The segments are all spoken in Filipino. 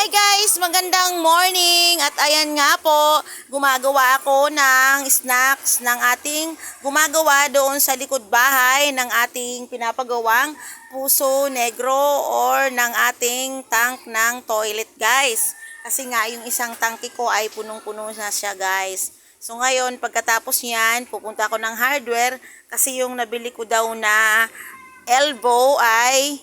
Hi guys! Magandang morning! At ayan nga po, gumagawa ako ng snacks ng ating gumagawa doon sa likod bahay ng ating pinapagawang puso negro or ng ating tank ng toilet guys. Kasi nga yung isang tangke ko ay punong-puno na siya guys. So ngayon, pagkatapos niyan, pupunta ako ng hardware kasi yung nabili ko daw na elbow ay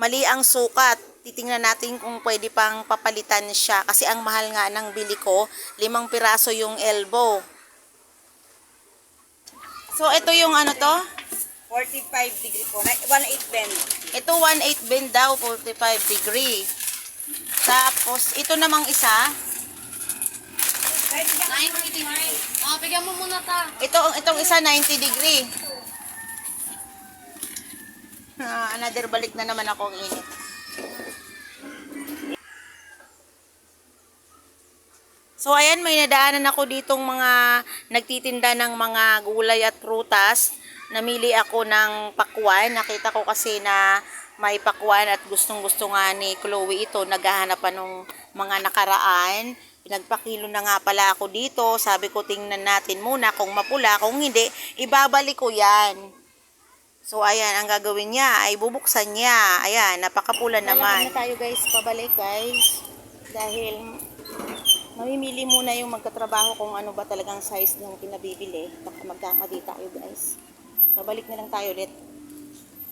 mali ang sukat. Titingnan natin kung pwede pang papalitan siya. Kasi ang mahal nga ng bili ko, limang piraso yung elbow. So, ito yung ano to? 45 degree po. 1.8 bend. Ito 1.8 bend daw, 45 degree. Tapos, ito namang isa. 90 degree. Oh, bigyan mo muna ta. Ito, itong isa 90 degree. Ah, another balik na naman ako init. So ayan, may nadaanan ako ditong mga nagtitinda ng mga gulay at prutas. Namili ako ng pakwan. Nakita ko kasi na may pakwan at gustong gusto nga ni Chloe ito. Naghahanap pa nung mga nakaraan. Pinagpakilo na nga pala ako dito. Sabi ko tingnan natin muna kung mapula. Kung hindi, ibabalik ko yan. So ayan, ang gagawin niya ay bubuksan niya. Ayan, napakapula naman. na tayo guys, pabalik guys. Dahil mamimili muna yung magkatrabaho kung ano ba talagang size ng pinabibili. Baka magkamali tayo guys. Pabalik na lang tayo ulit.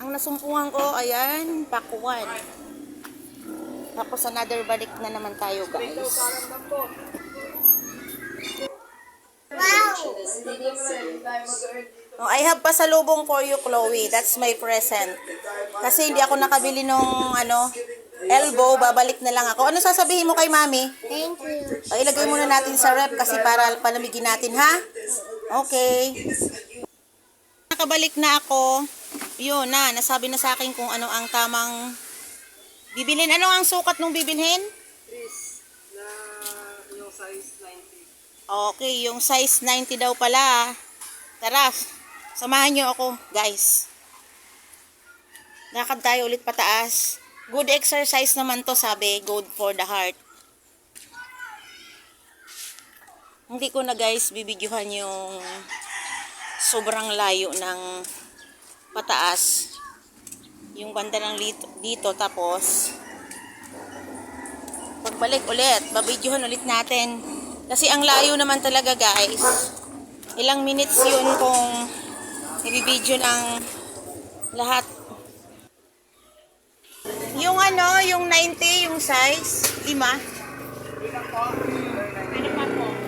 Ang nasumpungan ko, ayan, pakuan. Tapos another balik na naman tayo guys. Oh, I have pasalubong for you, Chloe. That's my present. Kasi hindi ako nakabili nung ano, elbow, babalik na lang ako. Ano sasabihin mo kay Mami? Thank you. Ay, ilagay muna natin sa rep kasi para palamigin natin, ha? Okay. Nakabalik na ako. Yun na, nasabi na sa akin kung ano ang tamang bibilhin. Ano ang sukat nung bibilhin? na yung size 90. Okay, yung size 90 daw pala. Tara, samahan nyo ako, guys. Lakad tayo ulit pataas. Good exercise naman to, sabi. Good for the heart. Hindi ko na guys bibidyohan yung sobrang layo ng pataas. Yung banda ng dito, dito tapos pagbalik ulit, babidyohan ulit natin. Kasi ang layo naman talaga guys. Ilang minutes yun kung ibibidyo ng lahat. Yung ano, yung 90, yung size, lima.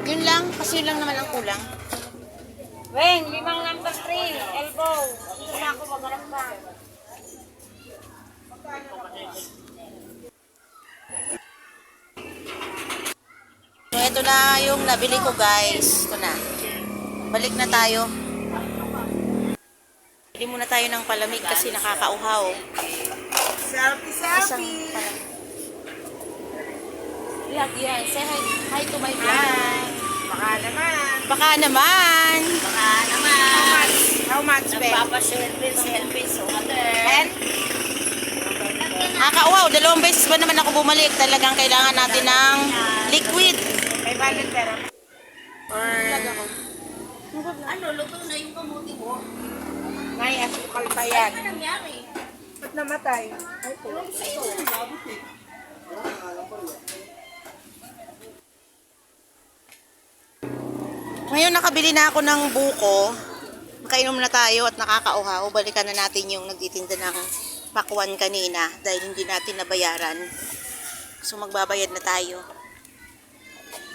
Yun lang, kasi yun lang naman ang kulang. Weng, limang number 3, elbow. Una ako maghanap pa. So, ito na yung nabili ko guys. Ito na. Balik na tayo. Bili muna tayo ng palamig kasi nakakauhaw. Selfie, palamig. Vlog yan. Say hi, hi to my vlog. Baka naman. Baka naman. Baka naman. How much, Ben? Nagpapaselfie, selfie, so And? Nakakauhaw. Dalawang beses ba naman ako bumalik? Talagang kailangan natin ng liquid. May valid pera. Or... Ano, luto na yung kamuti mo? May asukal pa yan. Ano nangyari? Namatay? Ay, po. Ngayon nakabili na ako ng buko. Makainom na tayo at nakakauhaw. Balikan na natin yung nagtitinda ng pakwan kanina dahil hindi natin nabayaran. So magbabayad na tayo.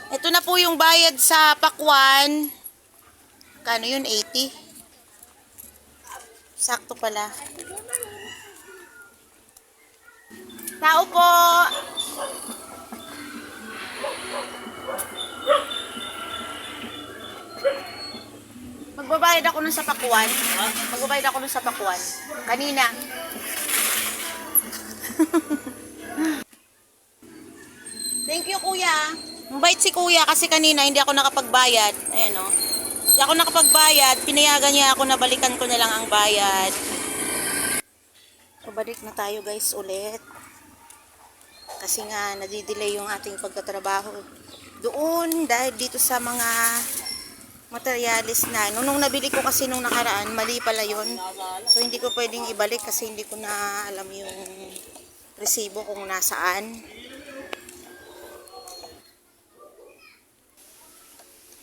Ito na po yung bayad sa pakwan. Kano yun? 80? Sakto pala. Tao po! Magbabayad ako nun sa pakuan. Magbabayad ako nun sa pakuan. Kanina. Thank you, kuya. Mabait si kuya kasi kanina hindi ako nakapagbayad. Ayan o. Hindi ako nakapagbayad. Pinayagan niya ako na balikan ko na lang ang bayad. So, balik na tayo guys ulit. Kasi nga, nadidelay yung ating pagtatrabaho doon dahil dito sa mga materialis na. Nung, nung nabili ko kasi nung nakaraan, mali pala yun. So, hindi ko pwedeng ibalik kasi hindi ko na alam yung resibo kung nasaan.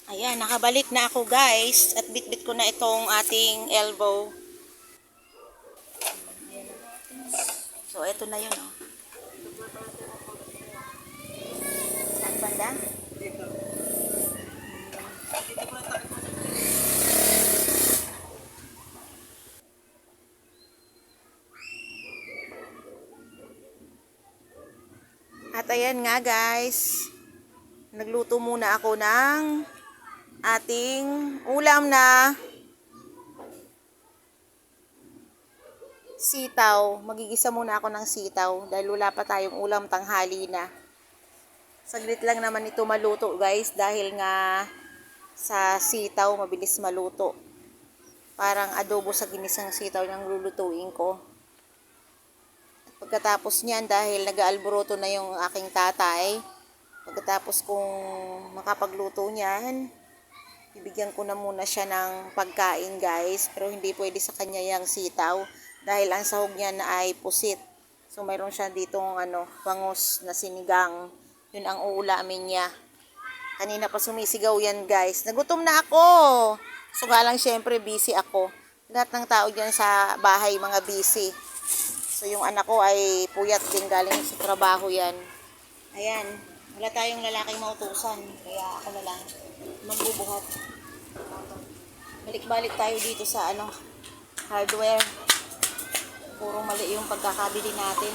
Ayan, nakabalik na ako guys. At bitbit ko na itong ating elbow. So, eto na yun, oh. Saan banda? At ayan nga guys, nagluto muna ako ng ating ulam na sitaw. Magigisa muna ako ng sitaw dahil wala pa tayong ulam tanghali na. Saglit lang naman ito maluto guys dahil nga sa sitaw mabilis maluto. Parang adobo sa ginisang sitaw yung lulutuin ko. At pagkatapos niyan dahil nag-aalboroto na yung aking tatay, pagkatapos kong makapagluto niyan, bibigyan ko na muna siya ng pagkain guys. Pero hindi pwede sa kanya yung sitaw dahil ang sahog niya na ay pusit. So mayroon siya ditong ano bangus na sinigang. Yun ang uulamin niya. Kanina pa sumisigaw yan guys. Nagutom na ako! So nga lang syempre busy ako. Lahat ng tao dyan sa bahay mga busy so yung anak ko ay puyat din galing sa trabaho yan ayan wala tayong lalaking mautusan kaya ako na lang magbubuhat. Balik-balik tayo dito sa ano, hardware. Puro mali yung pagkakabili natin.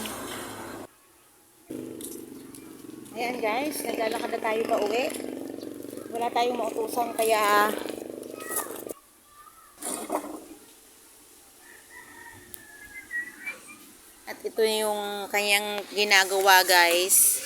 Ayan guys, naglalakad na tayo pa uwi. Wala tayong mautusan kaya ito yung kanyang ginagawa guys.